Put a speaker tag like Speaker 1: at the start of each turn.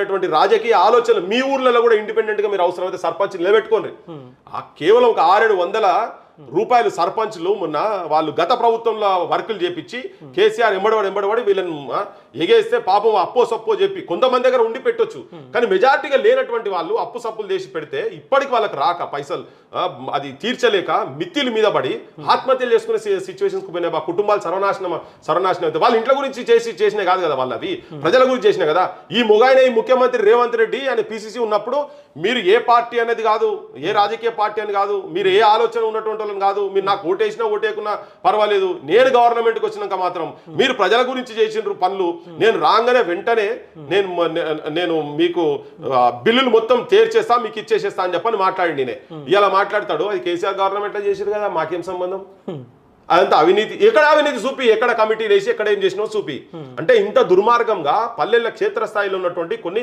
Speaker 1: అనేటువంటి రాజకీయ ఆలోచనలు మీ ఊర్లలో కూడా ఇండిపెండెంట్గా మీరు అవసరమైతే సర్పంచ్ నిలబెట్టుకోండి. ఆ కేవలం ఒక ఆరేడు వందల రూపాయలు సర్పంచ్లు మొన్న వాళ్ళు గత ప్రభుత్వంలో వర్కులు చేపించి కేసీఆర్ ఎంబడవాడు ఎంబడవాడి వీళ్ళని ఎగేస్తే పాపం అప్పో సప్పో చెప్పి కొంతమంది దగ్గర ఉండి పెట్టొచ్చు. కానీ మెజార్టీగా లేనటువంటి వాళ్ళు అప్పు సప్పులు చేసి పెడితే ఇప్పటికి వాళ్ళకి రాక పైసలు అది తీర్చలేక మిత్తిల మీద పడి ఆత్మహత్యలు చేసుకునే సిచ్యువేషన్స్ పోయినా ఆ కుటుంబాలు సర్వనాశనం సర్వనాశనం అవుతాయి. వాళ్ళ ఇంట్లో గురించి చేసి చేసినాయి కాదు కదా వాళ్ళు అవి ప్రజల గురించి చేసిన కదా. ఈ మొగాయన ఈ ముఖ్యమంత్రి రేవంత్ రెడ్డి అనే పిసిసి ఉన్నప్పుడు మీరు ఏ పార్టీ అనేది కాదు ఏ రాజకీయ పార్టీ అని కాదు మీరు ఏ ఆలోచన ఉన్నటువంటి వాళ్ళని కాదు మీరు నాకు ఓటేసినా ఓటేకున్నా పర్వాలేదు. నేను గవర్నమెంట్కి వచ్చినాక మాత్రం మీరు ప్రజల గురించి చేసిండ్రు పనులు నేను రాగానే వెంటనే నేను నేను మీకు బిల్లులు మొత్తం తీర్చేస్తా మీకు ఇచ్చేసేస్తా అని చెప్పని మాట్లాడి నేనే. ఇలా మాట్లాడతాడు అది కేసీఆర్ గవర్నమెంట్ చేసారు కదా మాకేం సంబంధం? అదంతా అవినీతి ఎక్కడ అవినీతి చూపి ఎక్కడ కమిటీ వేసి ఎక్కడ ఏం చేసినో చూపి. అంటే ఇంత దుర్మార్గంగా పల్లెల క్షేత్రస్థాయిలో ఉన్నటువంటి కొన్ని